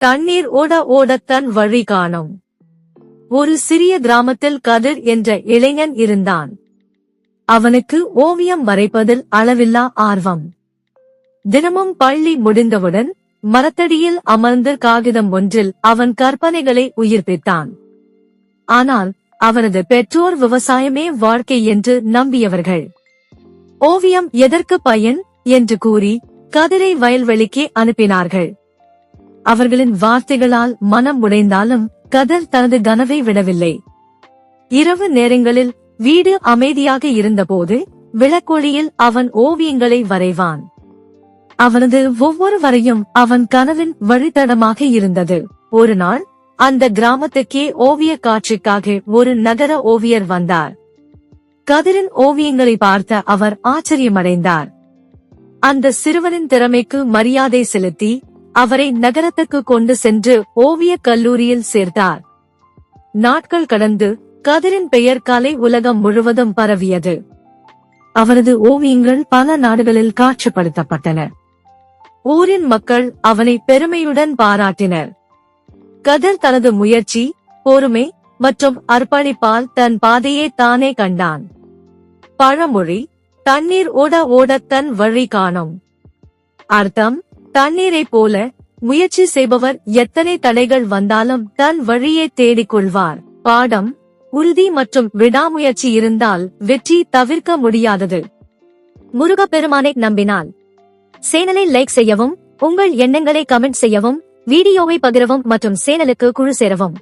தண்ணீர் ஓட ஓட தன் வழி காணும். ஒரு சிறிய கிராமத்தில் கதிர் என்ற இளைஞன் இருந்தான். அவனுக்கு ஓவியம் வரைப்பதில் அளவில்லா ஆர்வம். தினமும் பள்ளி முடிந்தவுடன் மரத்தடியில் அமர்ந்த காகிதம் ஒன்றில் அவன் கற்பனைகளை உயிர்ப்பித்தான். ஆனால் அவரது பெற்றோர் விவசாயமே வாழ்க்கை என்று நம்பியவர்கள். ஓவியம் எதற்கு பயன்? என்று கூறி கதிரை வயல்வெளிக்கு அனுப்பினார்கள். அவர்களின் வார்த்தைகளால் மனம் உடைந்தாலும் கதர் தனது கனவை விடவில்லை. இரவு நேரங்களில் வீடு அமைதியாக இருந்தபோது விளக்கொளியில் அவன் ஓவியங்களை வரைவான். அவனது ஒவ்வொரு வரையும் அவன் கனவின் வழித்தடமாக இருந்தது. ஒரு நாள் அந்த கிராமத்துக்கே ஓவிய காட்சிக்காக ஒரு நகர ஓவியர் வந்தார். கதிரின் ஓவியங்களை பார்த்த அவர் ஆச்சரியமடைந்தார். அந்த சிறுவனின் திறமைக்கு மரியாதை செலுத்தி அவரை நகரத்துக்கு கொண்டு சென்று ஓவியக் கல்லூரியில் சேர்த்தார். நாட்கள் கடந்து கதிரின் பெயர் கலை உலகம் முழுவதும் பரவியது. அவரது ஓவியங்கள் பல நாடுகளில் காட்சிப்படுத்தப்பட்டன. ஊரின் மக்கள் அவனை பெருமையுடன் பாராட்டினர். கதிர் தனது முயற்சி பொறுமை மற்றும் அர்ப்பணிப்பால் தன் பாதையை தானே கண்டான். பழமொழி தண்ணீர் ஓட ஓட தன் வழி காணும். அர்த்தம் தண்ணீரைப் போல முயற்சி செய்பவர் எத்தனை தடைகள் வந்தாலும் தன் வழியை தேடிக் கொள்வார் பாடம் உறுதி மற்றும் விடாமுயற்சி இருந்தால் வெற்றி தவிர்க்க முடியாதது. முருகப்பெருமானை நம்பினால். சேனலை லைக் செய்யவும் உங்கள் எண்ணங்களை கமெண்ட் செய்யவும் வீடியோவை பகிரவும் மற்றும் சேனலுக்கு குழு சேரவும்.